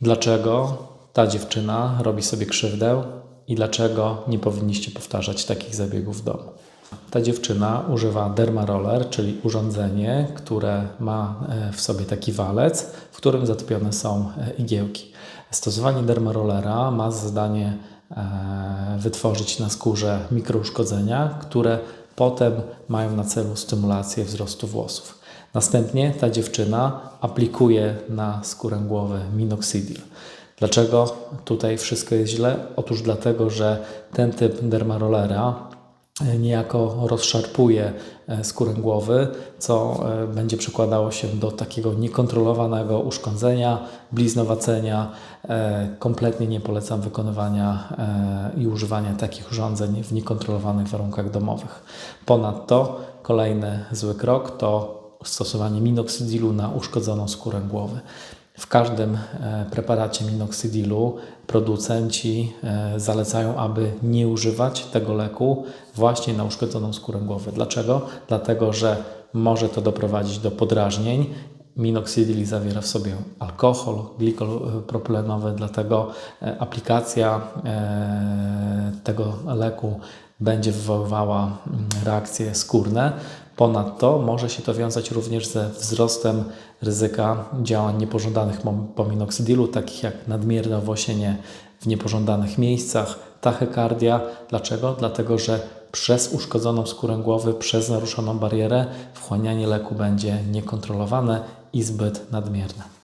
Dlaczego ta dziewczyna robi sobie krzywdę i dlaczego nie powinniście powtarzać takich zabiegów w domu? Ta dziewczyna używa dermaroller, czyli urządzenie, które ma e, w sobie taki walec, w którym zatopione są e, igiełki. Stosowanie dermarollera ma za zadanie e, wytworzyć na skórze mikrouszkodzenia, które potem mają na celu stymulację wzrostu włosów. Następnie ta dziewczyna aplikuje na skórę głowy minoxidil. Dlaczego tutaj wszystko jest źle? Otóż dlatego, że ten typ dermarollera e, niejako rozszarpuje e, skórę głowy, co e, będzie przekładało się do takiego niekontrolowanego uszkodzenia, bliznowacenia. Kompletnie nie polecam wykonywania i używania takich urządzeń w niekontrolowanych warunkach domowych. Ponadto kolejny zły krok to stosowanie minoksydilu na uszkodzoną skórę głowy. W każdym e, preparacie minoksydilu producenci e, zalecają, aby nie używać tego leku właśnie na uszkodzoną skórę głowy. Dlaczego? Dlatego, że może to doprowadzić do podrażnień. Minoxidil zawiera w sobie alkohol, glikol propylenowy, dlatego e, aplikacja tego leku będzie wywoływała mm, reakcje skórne. Ponadto może się to wiązać również ze wzrostem ryzyka działań niepożądanych po minoksydilu, takich jak nadmierne owłosienie w niepożądanych miejscach, tachykardia. Dlaczego? Dlatego, że przez uszkodzoną skórę głowy, przez naruszoną barierę wchłanianie leku będzie niekontrolowane i zbyt nadmierne.